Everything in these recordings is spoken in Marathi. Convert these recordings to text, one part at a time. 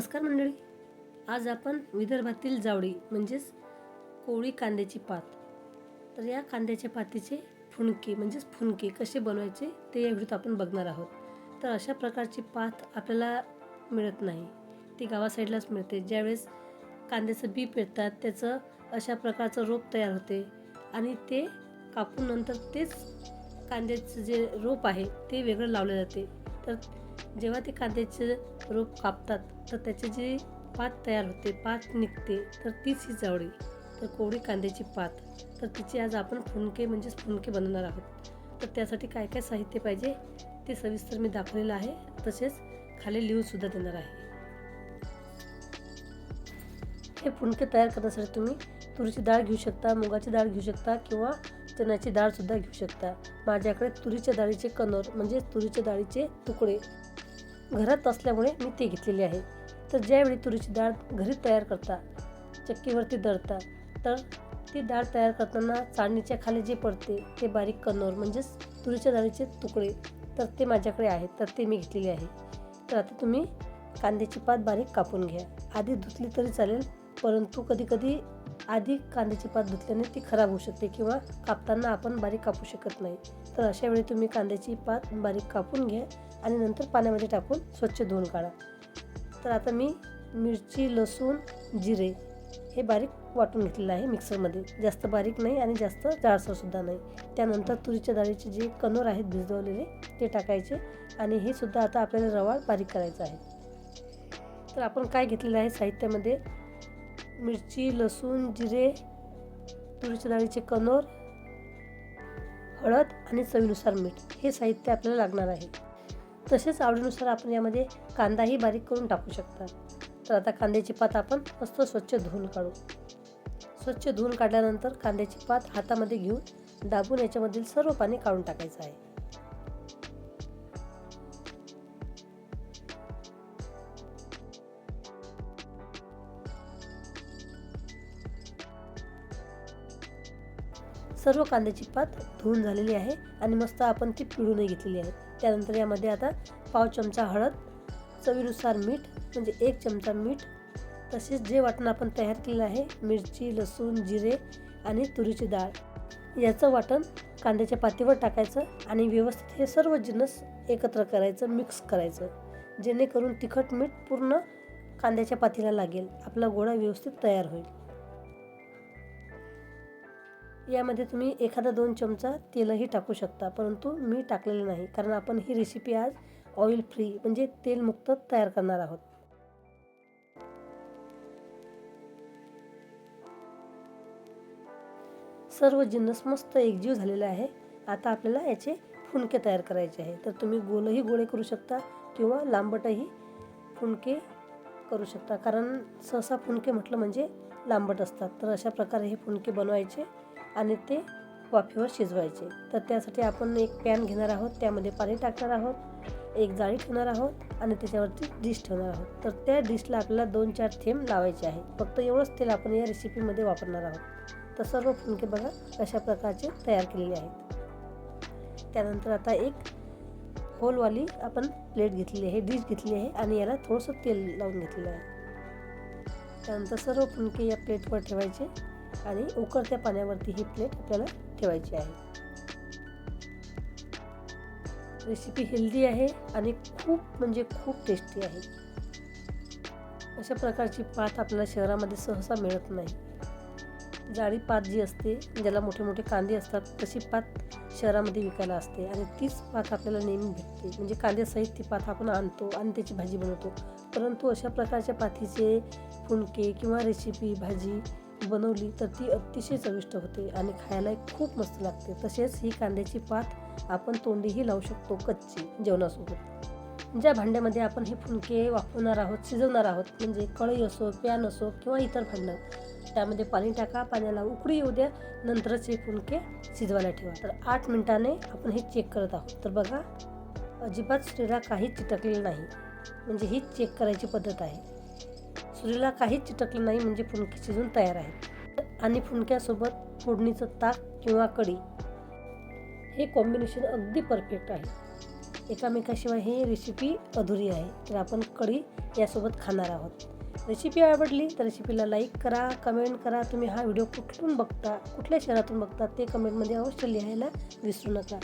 नमस्कार मंडळी. आज आपण विदर्भातील जावळी म्हणजेच कोळी कांद्याची पात. तर या कांद्याच्या पातीचे फुणके म्हणजेच फुणके कसे बनवायचे ते या व्हिडिओत आपण बघणार आहोत. तर अशा प्रकारची पात आपल्याला मिळत नाही. ती गावा साईडलाच मिळते. ज्यावेळेस कांद्याचं बी पेरतात त्याचं अशा प्रकारचं रोप तयार होते आणि ते कापून नंतर तेच कांद्याचं जे रोप आहे ते वेगळं लावले जाते. तर जेव्हा ते कांद्याचे रोप कापतात तर त्याचे जे पात तयार होते पात निघते तर तीच ही जावळी तर कोवळी कांद्याची पात. तर तिची आज आपण फुणके म्हणजेच फुणके बनवणार आहोत. तर त्यासाठी काय काय साहित्य पाहिजे ते सविस्तर मी दाखवलेलं आहे. तसेच खाली लिहूनसुद्धा देणार आहे. हे फुणके तयार करण्यासाठी तुम्ही तुरीची डाळ घेऊ शकता मुगाची डाळ घेऊ शकता किंवा चण्याची डाळसुद्धा घेऊ शकता. माझ्याकडे तुरीच्या डाळीचे कणर म्हणजे तुरीच्या डाळीचे तुकडे घरात असल्यामुळे मी ते घेतलेली आहे. तर ज्यावेळी तुरीची डाळ घरी तयार करता चक्कीवरती दळता तर ती डाळ तयार करताना चाळणीच्या खाली जे पडते ते बारीक कणोर म्हणजेच तुरीच्या डाळीचे तुकडे तर ते माझ्याकडे आहेत तर ते मी घेतलेले आहे. तर आता तुम्ही कांद्याची पात बारीक कापून घ्या. आधी धुतली तरी चालेल परंतु कधीकधी आधी कांद्याची पात धुतल्याने ती खराब होऊ शकते किंवा कापताना आपण बारीक कापू शकत नाही. तर अशा वेळी तुम्ही कांद्याची पात बारीक कापून घ्या. आणि नंतर पाण्यामध्ये टाकून स्वच्छ धुवून काढा. तर आता मी मिरची लसूण जिरे हे बारीक वाटून घेतलेलं आहे मिक्सरमध्ये. जास्त बारीक नाही आणि जास्त जाडसरसुद्धा नाही. त्यानंतर तुरीच्या डाळीचे जे कणोर आहेत भिजवलेले ते टाकायचे आणि हे सुद्धा आता आपल्याला रवा बारीक करायचा आहे. तर आपण काय घेतलेलं आहे साहित्यामध्ये? मिरची लसूण जिरे तुरीच्या डाळीचे कणोर हळद आणि चवीनुसार मीठ हे साहित्य आपल्याला लागणार आहे. तसेच आवडीनुसार आपण यामध्ये कांदाही बारीक करून टाकू शकता. तर आता कांद्याची पात आपण मस्त स्वच्छ धुवून काढू. स्वच्छ धुवून काढल्यानंतर कांद्याची पात हातामध्ये घेऊन दाबून याच्यामधील सर्व पाणी काढून टाकायचं आहे. सर्व कांद्याची पात धुवून झालेली आहे आणि मस्त आपण ती पिळूनही घेतलेली आहे. त्यानंतर यामध्ये आता पाव चमचा हळद चवीनुसार मीठ म्हणजे एक चमचा मीठ तसेच जे वाटण आपण तयार केलेलं आहे मिरची लसूण जिरे आणि तुरीची डाळ. याचं वाटण कांद्याच्या पातीवर टाकायचं आणि व्यवस्थित हे सर्व जिन्नस एकत्र करायचं मिक्स करायचं जेणेकरून तिखट मीठ पूर्ण कांद्याच्या पातीला लागेल. आपला गोळा व्यवस्थित तयार होईल. यामध्ये तुम्ही एखादा दोन चमचा तेलही टाकू शकता परंतु मी टाकलेलं नाही कारण आपण ही रेसिपी आज ऑइल फ्री म्हणजे तेलमुक्त तयार करणार आहोत. सर्व जिन्नस मस्त एकजीव झालेला आहे. आता आपल्याला याचे फुणके तयार करायचे आहे. तर तुम्ही गोलही गोळे करू शकता किंवा लांबटही फुणके करू शकता कारण सहसा फुणके म्हटलं म्हणजे लांबट असतात. तर अशा प्रकारे हे फुणके बनवायचे. आणि ते वाफेवर शिजवायचे. तर त्यासाठी आपण एक पॅन घेणार आहोत त्यामध्ये पाणी टाकणार आहोत एक जाळी ठेवणार आहोत आणि त्याच्यावरती डिश ठेवणार आहोत. तर त्या डिशला आपल्याला दोन चार थेंब लावायचे आहे. फक्त एवढंच तेल आपण या रेसिपीमध्ये वापरणार आहोत. तर सर्व फुणके बघा अशा प्रकारचे तयार केलेले आहेत. त्यानंतर आता एक होलवाली आपण प्लेट घेतलेली आहे डिश घेतली आहे आणि याला थोडंसं तेल लावून घेतलेलं आहे. त्यानंतर सर्व फुणके या प्लेटवर ठेवायचे. आणि उकळत्या पाण्यावरती ही प्लेट आपल्याला ठेवायची आहे. रेसिपी हेल्दी आहे आणि खूप म्हणजे खूप टेस्टी आहे. अशा प्रकारची पात आपल्याला शहरामध्ये सहसा मिळत नाही. जाळी पात जी असते ज्याला मोठे मोठे कांदे असतात तशी पात शहरामध्ये विकायला असते आणि तीच पात आपल्याला नेहमी भेटते. म्हणजे कांद्यासहित ती पात आपण आणतो आणि त्याची भाजी बनवतो. परंतु अशा प्रकारच्या पातीचे फुणके किंवा रेसिपी भाजी बनवली तर ती अतिशय चविष्ट होते आणि खायला खूप मस्त लागते. तसेच ही कांद्याची पात आपण तोंडीही लावू शकतो कच्ची जेवणासोबत. ज्या भांड्यामध्ये आपण हे फुलके वापरणार आहोत शिजवणार आहोत म्हणजे कढई असो पॅन असो किंवा इतर भांडं त्यामध्ये पाणी टाका पाण्याला उकळी येऊ द्या नंतरच हे फुलके शिजवायला ठेवा. तर आठ मिनिटाने आपण हे चेक करत आहोत. तर बघा अजिबात स्त्रीला काहीच चिटकलेलं नाही. म्हणजे ही चेक करायची पद्धत आहे. सुरीला काहीच चिटकलं नाही म्हणजे फुणके शिजून तयार आहेत आणि फुणक्यासोबत फोडणीचं ताक किंवा कढी. हे कॉम्बिनेशन अगदी परफेक्ट आहे. एकामेकाशिवाय ही रेसिपी अधुरी आहे. तर आपण कढी यासोबत खाणार आहोत. रेसिपी आवडली तर रेसिपीला लाईक करा कमेंट करा. तुम्ही हा व्हिडिओ कुठून बघता कुठल्या शहरातून बघता ते कमेंटमध्ये अवश्य लिहायला विसरू नका.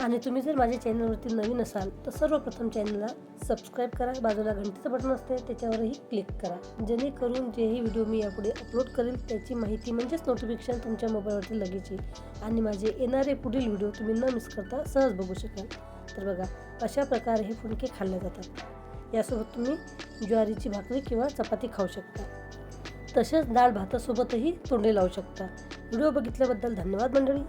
आणि तुम्ही जर माझ्या चॅनलवरती नवीन असाल तर सर्वप्रथम चॅनलला सबस्क्राईब करा. बाजूला घंटीचं बटन असते त्याच्यावरही क्लिक करा. जेणेकरून जेही व्हिडिओ मी यापुढे अपलोड करेल त्याची माहिती म्हणजेच नोटिफिकेशन तुमच्या मोबाईलवरती लगेच येईल. आणि माझे येणारे पुढील व्हिडिओ तुम्ही न मिस करता सहज बघू शकाल. तर बघा अशा प्रकारे हे फुलके खाल्ले जातात. यासोबत तुम्ही ज्वारीची भाकरी किंवा चपाती खाऊ शकता. तसेच डाळ भातासोबतही तोंडे लावू शकता. व्हिडिओ बघितल्याबद्दल धन्यवाद मंडळी.